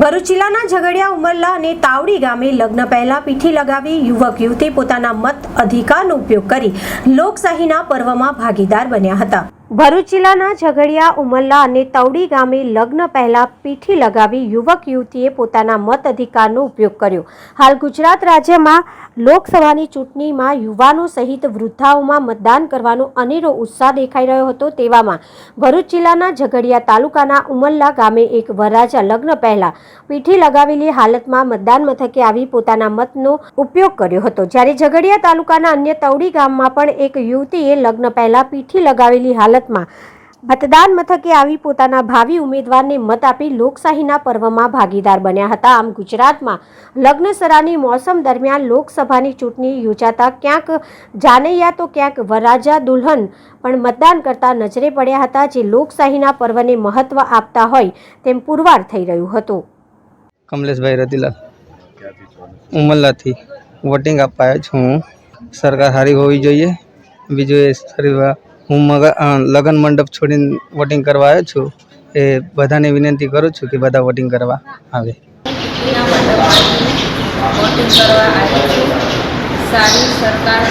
ભરૂચ જિલ્લાના ઝઘડિયા ઉમરલા અને તાવડી ગામે લગ્ન પહેલા પીઠી લગાવી યુવક યુવતી પોતાના મત અધિકારનો ઉપયોગ કરી લોકશાહીના પર્વમાં ભાગીદાર બન્યા હતા. ભરૂચ જિલ્લાના ઝઘડિયા ઉમરલા અને તવડી ગામે લગ્ન પહેલા પીઠી લગાવી યુવક યુવતીએ પોતાના મત અધિકારનો ઉપયોગ કર્યો. હાલ ગુજરાત રાજ્યમાં લોકસભાની ચૂંટણીમાં યુવાનો સહિત વૃદ્ધાઓમાં મતદાન કરવાનો અનેરો ઉત્સાહ દેખાઈ રહ્યો હતો તેવામાં ભરૂચ જિલ્લાના ઝઘડિયા તાલુકાના ઉમરલા ગામે એક વરરાજા લગ્ન પહેલા પીઠી લગાવેલી હાલતમાં મતદાન મથકે આવી પોતાના મતનો ઉપયોગ કર્યો હતો. જ્યારે ઝઘડિયા તાલુકાના અન્ય તવડી ગામમાં પણ એક યુવતીએ લગ્ન પહેલા પીઠી લગાવેલી હાલતમાં મતદાન મથકે આવી પોતાના ભાવિ ઉમેદવારને મત આપી લોકશાહીના પર્વમાં ભાગીદાર બન્યા હતા. આમ ગુજરાતમાં લગ્નસરાની મોસમ દરમિયાન લોકસભાની ચૂંટણી યોજાતા ક્યાંક જાનૈયા તો ક્યાંક વરાજા દુલ્હન પણ મતદાન કરતા નજરે પડ્યા હતા જે લોકશાહીના પર્વને મહત્વ આપતા હોય તેમ પુરવાર થઈ રહ્યું હતું. કમલેશભાઈ રતિલા ઉમલ્લાથી વોટિંગ આપવા છું સરકાર સારી હોવી જોઈએ. બીજું એ સારી હું લગ્ન મંડપ છોડીને વોટિંગ કરવા આવ્યો છું. એ બધાને વિનંતી કરું છું કે બધા વોટિંગ કરવા આવે. સારી સરકાર